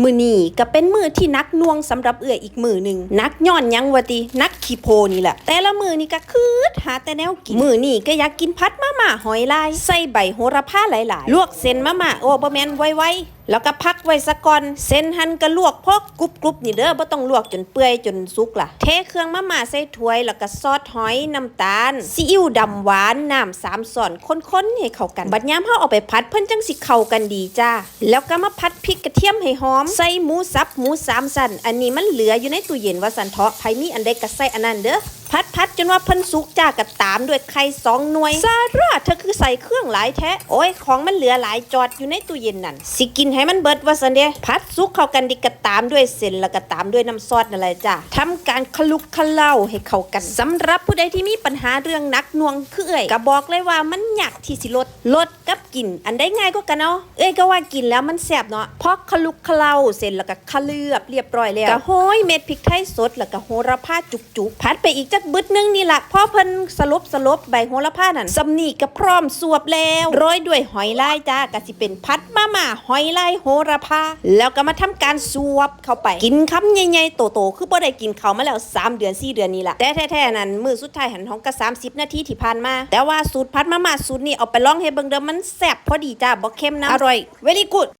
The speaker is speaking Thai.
มือนี่ก็เป็นมือที่นักน่วงสำหรับเอื้ออีกมือหนึ่งนักย่อนยังวตินักขี้โพนี่แหละแต่ละมือนี่ก็คืดหาแต่แนวกินมือนี่ก็อยากกินพัดมาม่าหอยลาย ใส่ใบโหระพาหลายๆ ลวกเส้นมาม่าโอ้บะแมนไวๆแล้วก็พักไว้ซะก่อน เส้นหั่นก็ลวกพอกกรุบๆนี่เด้อบ่ต้องลวกจนเปื่อยจนสุกล่ะ เทเครื่องมาม่าใส่ถ้วย แล้วก็ซอสหอยน้ำตาลซีอิ๊วดำหวานน้ำสามส่อนคนๆให้เข้ากัน บัดยามเฮาเอาไปพัดเพิ่นจังสิเข้ากันดีจ้า แล้วก็มาพัดพริกกระเทียมให้หอม ใส่หมูสับหมูสามสัน อันนี้มันเหลืออยู่ในตู้เย็นว่าสันเถาะไผมีอันใดก็ใส่อันนั้นเด้อ พัดพัดจนว่าเพิ่นสุกจ้ากับตามด้วยไข่สองหน่วยซาร่าเธอคือใส่เครื่องหลายแท้โอ้ยของมันเหลือหลายจอดอยู่ในตู้เย็นนั่นสิกินให้มันเบิดว่าสันเดพัดสุกเข้ากันดีกระตามด้วยเส้นแล้วก็ตามด้วยน้ำซอสนั่นแหละจ้าทำการคลุกคล้าให้เข้ากันสำหรับผู้ใดที่มีปัญหาเรื่องนักน่วงคือเอ้ยก็บอกเลยว่ามันยากที่สิลดลดกับกิน อันใดง่ายก็กันเนาะเอ้ยก็ว่ากินแล้วมันแซ่บเนาะพอคลุกเคล้าเสร็จแล้วก็คลือบเรียบร้อยแล้วก็โห้ยเม็ดพริกไทยสดแล้วก็โหระพาจุกๆพัดไปอีกจักบึดนึงนี่ล่ะพ่อเพิ่นสลบสลบใบโหระพานั่นสำนีก็พร้อมสวบแล้วโรยด้วยหอยลายจ้าก็สิเป็นพัดมาม่าหอยลายโหระพาแล้วก็มาทำการสวบเข้าไป กินคำใหญ่ๆโตๆคือบ่ได้กินเขามาแล้ว 3 เดือน 4 เดือนนี่ละแต่แท้ๆนั่นมือสุดท้ายหันของก็30 นาทีที่ผ่านมา แต่ว่าสูตรพัดมาม่าสูตรนี้เอาไปลองให้เบิ่งเด้อมันแซ่บพอดีจ้าบ่เค็มนะอร่อย very good